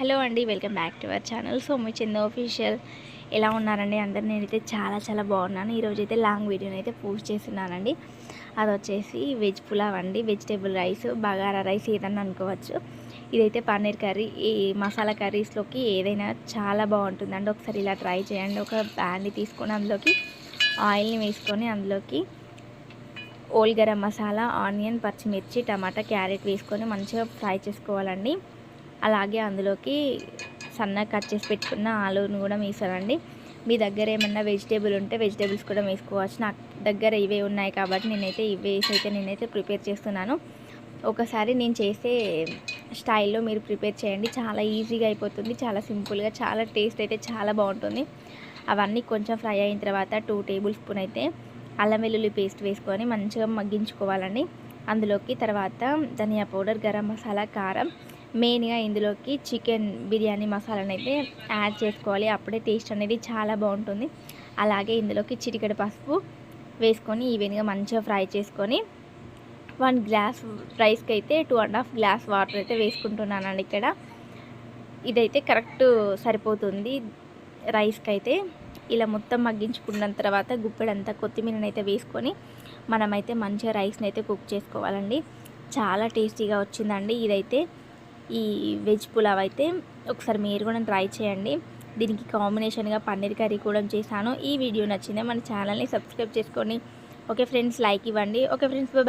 Hello అండి welcome back to our channel. So మీ చిన్న official ఎలా ఉన్నారండి? అందరు నేనైతే చాలా చాలా బాగున్నాను. ఈరోజు అయితే లాంగ్ వీడియోని అయితే పోస్ట్ చేస్తున్నానండి. అది వచ్చేసి వెజ్ పులావ్ అండి. వెజిటేబుల్ రైస్ బగారా రైస్ ఏదన్నా అనుకోవచ్చు. ఇదైతే పన్నీర్ కర్రీ. ఈ మసాలా కర్రీస్లోకి ఏదైనా చాలా బాగుంటుందండి. ఒకసారి ఇలా ట్రై చేయండి. ఒక ప్యాన్ని తీసుకొని అందులోకి ఆయిల్ని వేసుకొని అందులోకి ఓల్ గరం మసాలా ఆనియన్ పచ్చిమిర్చి టమాటా క్యారెట్ వేసుకొని మంచిగా ఫ్రై చేసుకోవాలండి. అలాగే అందులోకి సన్నగా కట్ చేసి పెట్టుకున్న ఆలూను కూడా వేసానండి మీ దగ్గర ఏమన్నా వెజిటేబుల్ ఉంటే వెజిటేబుల్స్ కూడా వేసుకోవచ్చు నా దగ్గర ఇవే ఉన్నాయి కాబట్టి నేనైతే ఇవే వేసి అయితే నేనైతే ప్రిపేర్ చేస్తున్నాను. ఒకసారి నేను చేసే స్టైల్లో మీరు ప్రిపేర్ చేయండి. చాలా ఈజీగా అయిపోతుంది. చాలా సింపుల్గా చాలా టేస్ట్ అయితే చాలా బాగుంటుంది. అవన్నీ కొంచెం ఫ్రై అయిన తర్వాత టూ టేబుల్ స్పూన్ అయితే అల్లం వెల్లుల్లి పేస్ట్ వేసుకొని మంచిగా మగ్గించుకోవాలండి. అందులోకి తర్వాత ధనియా పౌడర్ గరం మసాలా కారం మెయిన్గా ఇందులోకి చికెన్ బిర్యానీ మసాలాను అయితే యాడ్ చేసుకోవాలి. అప్పుడే టేస్ట్ అనేది చాలా బాగుంటుంది. అలాగే ఇందులోకి చిటికెడు పసుపు వేసుకొని ఈవెన్గా మంచిగా ఫ్రై చేసుకొని వన్ గ్లాస్ రైస్కి అయితే two and half glass water అయితే వేసుకుంటున్నానండి ఇక్కడ. ఇదైతే కరెక్ట్ సరిపోతుంది రైస్కి అయితే. ఇలా మొత్తం మగ్గించుకున్న తర్వాత గుప్పెడంతా కొత్తిమీరని అయితే వేసుకొని మనమైతే మంచిగా రైస్ని అయితే కుక్ చేసుకోవాలండి. చాలా టేస్టీగా వచ్చిందండి ఇదైతే. ఈ వెజ్ పులావ్ అయితే ఒకసారి మీరు కూడా ట్రై చేయండి. దీనికి కాంబినేషన్గా పన్నీర్ కర్రీ కూడా చేశాను. ఈ వీడియో నచ్చిందే మన ఛానల్ని సబ్స్క్రైబ్ చేసుకోండి. ఓకే ఫ్రెండ్స్ లైక్ ఇవ్వండి. Okay friends bye.